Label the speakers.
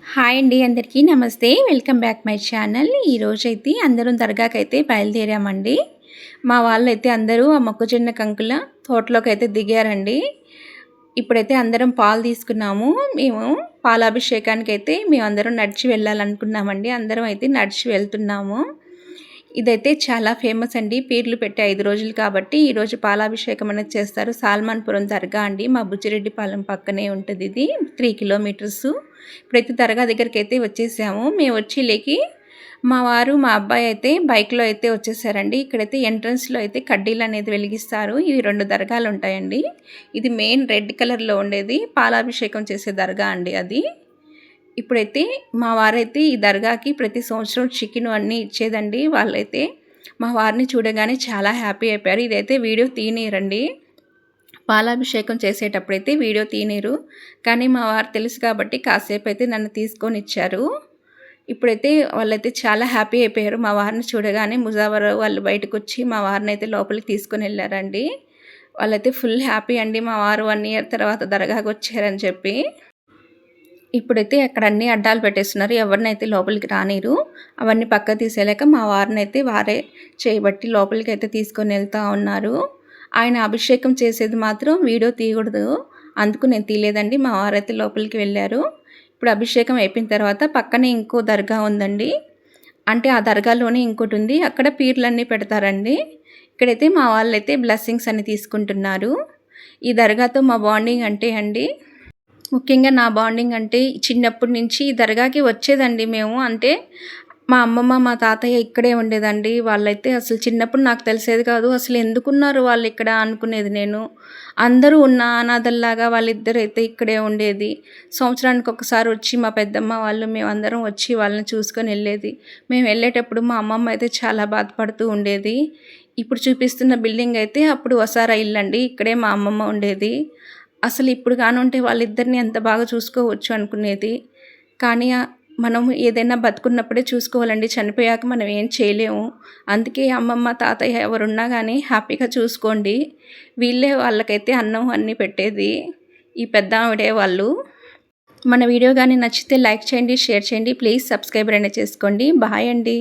Speaker 1: Hi అండి అందరికీ నమస్తే. Welcome back my channel. ఈరోజు అయితే అందరం దర్గాకైతే బయలుదేరామండి. మా వాళ్ళైతే అందరూ ఆ మొక్కజొన్న కంకుల తోటలోకి అయితే దిగారండి. ఇప్పుడైతే అందరం పాలు తీసుకున్నాము. మేము పాలాభిషేకానికి అయితే మేము అందరం నడిచి వెళ్ళాలనుకున్నామండి. అందరం అయితే నడిచి వెళ్తున్నాము. ఇదైతే చాలా ఫేమస్ అండి. పీర్లు పెట్టే ఐదు రోజులు కాబట్టి ఈరోజు పాలాభిషేకం అనేది చేస్తారు. సాల్మాన్పురం దర్గా అండి. మా బుచ్చిరెడ్డిపాలెం పక్కనే ఉంటుంది ఇది. Three kilometres. ప్రతి దర్గా దగ్గరికి అయితే వచ్చేసాము. మేము వచ్చి మా వారు మా అబ్బాయి అయితే బైక్లో అయితే వచ్చేసారండి. ఇక్కడైతే ఎంట్రన్స్లో అయితే కడ్డీలు అనేది వెలిగిస్తారు. ఇవి రెండు దర్గాలు ఉంటాయండి. ఇది మెయిన్ రెడ్ కలర్లో ఉండేది. పాలాభిషేకం చేసే దర్గా అండి అది. ఇప్పుడైతే మా వారైతే ఈ దర్గాకి ప్రతి సంవత్సరం చికెన్ అన్నీ ఇచ్చేదండి. వాళ్ళైతే మా వారిని చూడగానే చాలా హ్యాపీ అయిపోయారు. ఇదైతే వీడియో తీనేరండి పాలాభిషేకం చేసేటప్పుడైతే వీడియో తీనేరు కానీ మా వారు తెలుసు కాబట్టి కాసేపు అయితే నన్ను తీసుకొని ఇచ్చారు ఇప్పుడైతే వాళ్ళైతే చాలా హ్యాపీ అయిపోయారు. మా వారిని చూడగానే ముజావర్ వాళ్ళు బయటకు వచ్చి మా వారిని అయితే లోపలికి తీసుకొని వెళ్ళారండి. వాళ్ళైతే ఫుల్ హ్యాపీ అండి. మా వారు వన్ ఇయర్ తర్వాత దర్గాకు వచ్చారని చెప్పి. ఇప్పుడైతే అక్కడ అన్ని అడ్డాలు పెట్టేస్తున్నారు. ఎవరినైతే లోపలికి రానిరు అవన్నీ పక్క తీసేలాక మా వారిని అయితే వారే చేయబట్టి లోపలికి అయితే తీసుకొని వెళ్తూ ఉన్నారు. ఆయన అభిషేకం చేసేది మాత్రం వీడియో తీయకూడదు. అందుకు నేను తీయలేదండి. మా వారైతే లోపలికి వెళ్ళారు. ఇప్పుడు అభిషేకం అయిపోయిన తర్వాత పక్కనే ఇంకో దర్గా ఉందండి. అంటే ఆ దర్గాలోనే ఇంకోటి ఉంది. అక్కడ పీర్లన్నీ పెడతారండి. ఇక్కడైతే మా వాళ్ళైతే బ్లెస్సింగ్స్ అని తీసుకుంటున్నారు. ఈ దర్గాతో మా బాండింగ్ అంటే అండి ముఖ్యంగా నా బాండింగ్ అంటే చిన్నప్పటి నుంచి దర్గాకి వచ్చేదండి మేము. అంటే మా అమ్మమ్మ మా తాతయ్య ఇక్కడే ఉండేదండి. వాళ్ళైతే అసలు చిన్నప్పుడు నాకు తెలిసేది కాదు. అసలు ఎందుకున్నారు వాళ్ళు ఇక్కడ అనుకునేది నేను. అందరూ ఉన్న అనాథల్లాగా వాళ్ళిద్దరు అయితే ఇక్కడే ఉండేది. సంవత్సరానికి ఒకసారి వచ్చి మా పెద్దమ్మ వాళ్ళు మేమందరం వచ్చి వాళ్ళని చూసుకొని వెళ్ళేది. మేము వెళ్ళేటప్పుడు మా అమ్మమ్మ అయితే చాలా బాధపడుతూ ఉండేది. ఇప్పుడు చూపిస్తున్న బిల్డింగ్ అయితే అప్పుడు వసారా ఇల్లండి ఇక్కడే మా అమ్మమ్మ ఉండేది. అసలు ఇప్పుడు కానుంటే వాళ్ళిద్దరిని ఎంత బాగా చూసుకోవచ్చు అనుకునేది. కానీ మనం ఏదైనా బతుకున్నప్పుడే చూసుకోవాలండి. చనిపోయాక మనం ఏం చేయలేము. అందుకే అమ్మమ్మ తాతయ్య ఎవరున్నా కానీ హ్యాపీగా చూసుకోండి. వీళ్ళే వాళ్ళకైతే అన్నం అన్నీ పెట్టేది. ఈ పెద్ద ఆవిడే వాళ్ళు. మన వీడియో కానీ నచ్చితే లైక్ చేయండి షేర్ చేయండి. ప్లీజ్ సబ్స్క్రైబర్ అయినా చేసుకోండి. బాయ్ అండి.